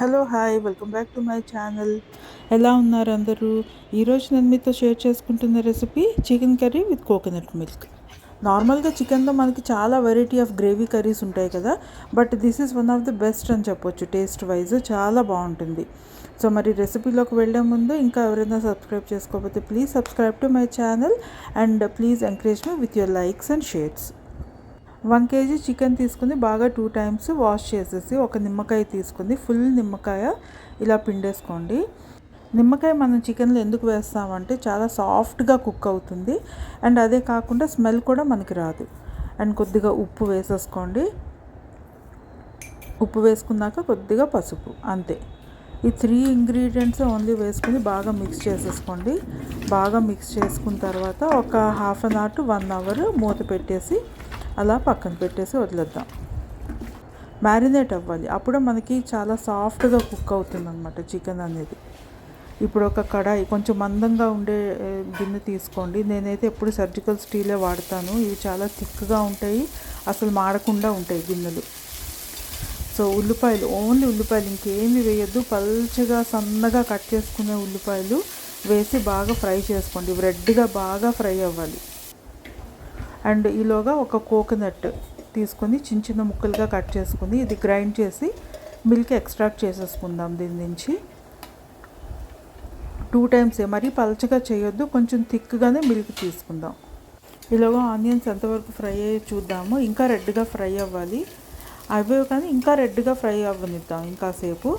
Hello hi welcome back to my channel. ఎలా ఉన్నారు అందరూ? ఈరోజు నేను మీతో షేర్ చేసుకుంటున్న recipe chicken curry with coconut milk. నార్మల్గా చికెన్లో మనకి చాలా వెరైటీ ఆఫ్ గ్రేవీ కర్రీస్ ఉంటాయి కదా but this is one of the best అని చెప్పొచ్చు టేస్ట్ వైజ్ చాలా బాగుంటుంది. సో మరి రెసిపీలోకి వెళ్ళే ముందు ఇంకా ఎవరైనా సబ్స్క్రైబ్ చేసుకోకపోతే please subscribe to my channel and please encourage me with your likes and shares. One KG chicken తీసుకుని బాగా టూ టైమ్స్ వాష్ చేసేసి ఒక నిమ్మకాయ తీసుకుని ఫుల్ నిమ్మకాయ ఇలా పిండేసుకోండి. నిమ్మకాయ మనం చికెన్లో ఎందుకు వేస్తామంటే చాలా సాఫ్ట్గా కుక్ అవుతుంది. అండ్ అదే కాకుండా స్మెల్ కూడా మనకి రాదు. అండ్ కొద్దిగా ఉప్పు వేసేసుకోండి. ఉప్పు వేసుకున్నాక కొద్దిగా పసుపు అంతే. ఈ త్రీ ఇంగ్రీడియంట్స్ ఓన్లీ వేసుకుని బాగా మిక్స్ చేసేసుకోండి. బాగా మిక్స్ చేసుకున్న తర్వాత ఒక half an hour to one hour మూత పెట్టేసి అలా పక్కన పెట్టేసి వదిలేద్దాం. మ్యారినేట్ అవ్వాలి. అప్పుడు మనకి చాలా సాఫ్ట్గా కుక్ అవుతుంది అనమాట చికెన్ అనేది. ఇప్పుడు ఒక కడాయి కొంచెం మందంగా ఉండే గిన్నె తీసుకోండి. నేనైతే ఎప్పుడు సర్జికల్ స్టీలే వాడతాను. ఇవి చాలా థిక్గా ఉంటాయి. అసలు మాడకుండా ఉంటాయి గిన్నెలు. సో ఉల్లిపాయలు ఓన్లీ ఉల్లిపాయలు. ఇంకేమి వేయద్దు. పల్చగా సన్నగా కట్ చేసుకునే ఉల్లిపాయలు వేసి బాగా ఫ్రై చేసుకోండి. రెడ్గా బాగా ఫ్రై అవ్వాలి. అండ్ ఈలోగా ఒక కోకోనట్ తీసుకొని చిన్న చిన్న ముక్కలుగా కట్ చేసుకుని ఇది గ్రైండ్ చేసి మిల్క్ ఎక్స్ట్రాక్ట్ చేసేసుకుందాం దీని నుంచి. టూ టైమ్స్ మరీ పలచగా చేయొద్దు కొంచెం థిక్గానే మిల్క్ తీసుకుందాం. ఈలోగా ఆనియన్స్ ఎంతవరకు ఫ్రై అయ్యి చూద్దాము. ఇంకా రెడ్గా ఫ్రై అవ్వాలి. అవే కానీ ఇంకా రెడ్గా ఫ్రై అవ్వనిద్దాం ఇంకాసేపు.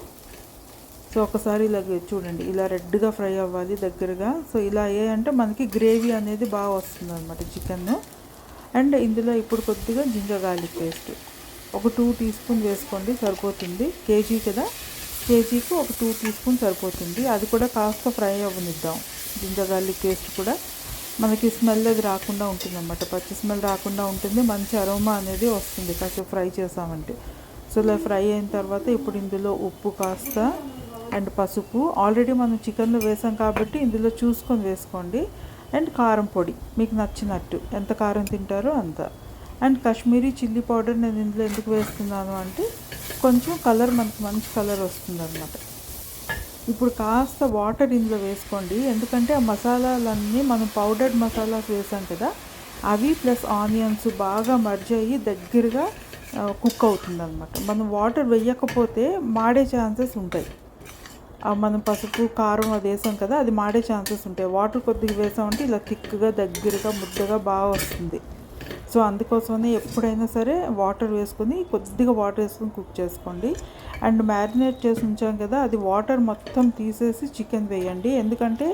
సో ఒకసారి ఇలా చూడండి ఇలా రెడ్గా ఫ్రై అవ్వాలి దగ్గరగా. సో ఇలా ఏ అంటే మనకి గ్రేవీ అనేది బాగా వస్తుంది అనమాట చికెన్ అండ్ ఇందులో ఇప్పుడు కొద్దిగా జింజర్ గార్లిక్ పేస్ట్. ఒక టూ టీ స్పూన్ వేసుకోండి సరిపోతుంది. కేజీ కదా? కేజీకి ఒక టూ టీ స్పూన్ సరిపోతుంది. అది కూడా కాస్త ఫ్రై అవ్వనిద్దాం. జింజర్ గార్లిక్ పేస్ట్ కూడా. మనకి స్మెల్ అది రాకుండా ఉంటుందన్నమాట. పచ్చి స్మెల్ రాకుండా ఉంటుంది. మంచి అరోమా అనేది వస్తుంది కాసేపు ఫ్రై చేసామంటే. సో ఇలా ఫ్రై అయిన తర్వాత ఇప్పుడు ఇందులో ఉప్పు కాస్త అండ్ పసుపు. ఆల్రెడీ మనం చికెన్లో వేసాం కాబట్టి ఇందులో చూసుకొని వేసుకోండి. అండ్ కారం పొడి. మీకు నచ్చినట్టు. ఎంత కారం తింటారో అంత. అండ్ కాశ్మీరీ చిల్లీ పౌడర్ నేను ఇందులో ఎందుకు వేస్తున్నాను అంటే కొంచెం కలర్ మనకు మంచి కలర్ వస్తుంది అనమాట ఇప్పుడు కాస్త వాటర్ ఇందులో వేసుకోండి. ఎందుకంటే ఆ మసాలాలన్నీ మనం పౌడర్డ్ మసాలాస్ వేసాం కదా అవి ప్లస్ ఆనియన్స్ బాగా మర్జ్ అయ్యి దగ్గరగా కుక్ అవుతుంది అనమాట మనం వాటర్ వేయకపోతే మాడే ఛాన్సెస్ ఉంటాయి. మనం పసుపు కారం అది వేసాం కదా అది మాడే ఛాన్సెస్ ఉంటాయి. వాటర్ కొద్దిగా వేసామంటే ఇలా థిక్గా దగ్గరగా ముద్దగా బాగా వస్తుంది. సో అందుకోసమనే ఎప్పుడైనా సరే వాటర్ వేసుకొని కొద్దిగా వాటర్ వేసుకొని కుక్ చేసుకోండి. అండ్ మ్యారినేట్ చేసి ఉంచాం కదా అది వాటర్ మొత్తం తీసేసి చికెన్ వేయండి. ఎందుకంటే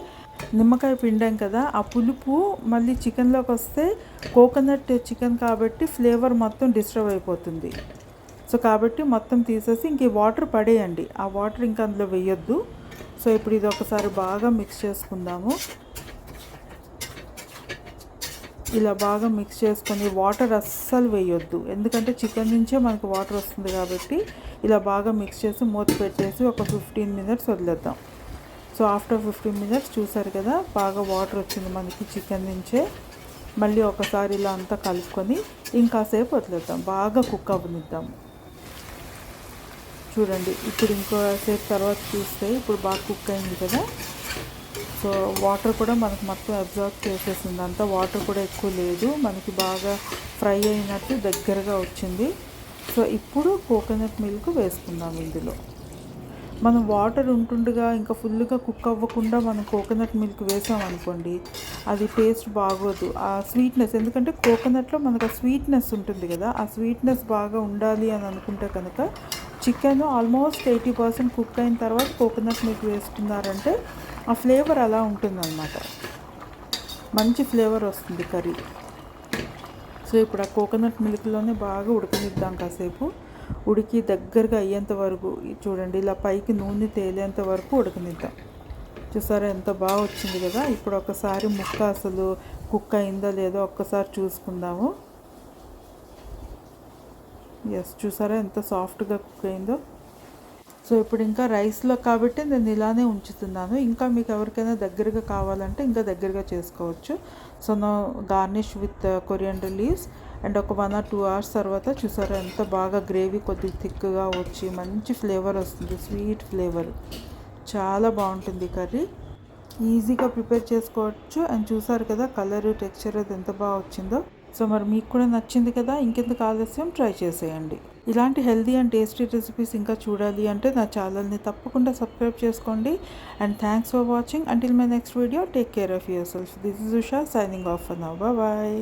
నిమ్మకాయ పిండాం కదా ఆ పులుపు మళ్ళీ చికెన్లోకి వస్తే కోకోనట్ చికెన్ కాబట్టి ఫ్లేవర్ మొత్తం డిస్టర్బ్ అయిపోతుంది. సో కాబట్టి మొత్తం తీసేసి ఇంక వాటర్ పడేయండి. ఆ వాటర్ ఇంకా అందులో వేయొద్దు. సో ఇప్పుడు ఇది ఒకసారి బాగా మిక్స్ చేసుకుందాము. ఇలా బాగా మిక్స్ చేసుకొని వాటర్ అస్సలు వేయొద్దు. ఎందుకంటే చికెన్ నుంచే మనకు వాటర్ వస్తుంది కాబట్టి ఇలా బాగా మిక్స్ చేసి మూత పెట్టేసి ఒక ఫిఫ్టీన్ మినిట్స్ వదిలేద్దాం. సో ఆఫ్టర్ ఫిఫ్టీన్ మినిట్స్ చూసారు కదా బాగా వాటర్ వచ్చింది మనకి చికెన్ నుంచే. మళ్ళీ ఒకసారి ఇలా అంతా కలుపుకొని ఇంకాసేపు వదిలేద్దాం. బాగా కుక్ అవ్వనిద్దాము చూడండి. ఇప్పుడు ఇంకోసేపు తర్వాత చూస్తే ఇప్పుడు బాగా కుక్ అయింది కదా. సో వాటర్ కూడా మనకు మొత్తం అబ్జర్వ్ చేసేసింది. అంతా వాటర్ కూడా ఎక్కువ లేదు. మనకి బాగా ఫ్రై అయినట్టు దగ్గరగా వచ్చింది. సో ఇప్పుడు కోకోనట్ మిల్క్ వేసుకుందాం ఇందులో. మనం వాటర్ ఉంటుండగా ఇంకా ఫుల్గా కుక్ అవ్వకుండా మనం కోకోనట్ మిల్క్ వేసామనుకోండి అది టేస్ట్ బాగోదు. ఆ స్వీట్నెస్ ఎందుకంటే కోకోనట్లో మనకు ఆ స్వీట్నెస్ ఉంటుంది కదా. ఆ స్వీట్నెస్ బాగా ఉండాలి అని అనుకుంటే కనుక chicken almost eighty percent cook అయిన తర్వాత కోకోనట్ మిల్క్ వేసుకున్నారంటే ఆ ఫ్లేవర్ అలా ఉంటుందన్నమాట. మంచి ఫ్లేవర్ వస్తుంది కర్రీ. సో ఇప్పుడు ఆ కోకోనట్ మిల్క్లోనే బాగా ఉడకనిద్దాం కాసేపు. ఉడికి దగ్గరగా అయ్యేంత వరకు చూడండి ఇలా పైకి నూనె తేలేంత వరకు ఉడకనిద్దాం. చూసారా ఎంత బాగా వచ్చింది కదా? ఇప్పుడు ఒకసారి ముక్క అసలు కుక్ అయిందో లేదో ఒక్కసారి చూసుకుందాము. ఎస్ చూసారా ఎంత సాఫ్ట్గా కుక్ అయిందో. సో ఇప్పుడు ఇంకా రైస్లో కాబట్టి నేను ఇలానే ఉంచుతున్నాను. ఇంకా మీకు ఎవరికైనా దగ్గరగా కావాలంటే ఇంకా దగ్గరగా చేసుకోవచ్చు. సో నా garnish with coriander leaves and ఒక వన్ ఆర్ టూ అవర్స్ తర్వాత చూసారా ఎంత బాగా గ్రేవీ కొద్దిగా థిక్గా వచ్చి మంచి ఫ్లేవర్ వస్తుంది. స్వీట్ ఫ్లేవర్ చాలా బాగుంటుంది కర్రీ. ఈజీగా ప్రిపేర్ చేసుకోవచ్చు. అండ్ చూసారు కదా కలర్ టెక్స్చర్ అది ఎంత బాగా వచ్చిందో. సో మరి మీకు కూడా నచ్చింది కదా ఇంకెందుకు ఆలస్యం? ట్రై చేసేయండి. ఇలాంటి హెల్దీ అండ్ టేస్టీ రెసిపీస్ ఇంకా చూడాలి అంటే నా ఛానల్ని తప్పకుండా సబ్స్క్రైబ్ చేసుకోండి. And thanks for watching. Until my next video take care of yourself this is Usha signing off now bye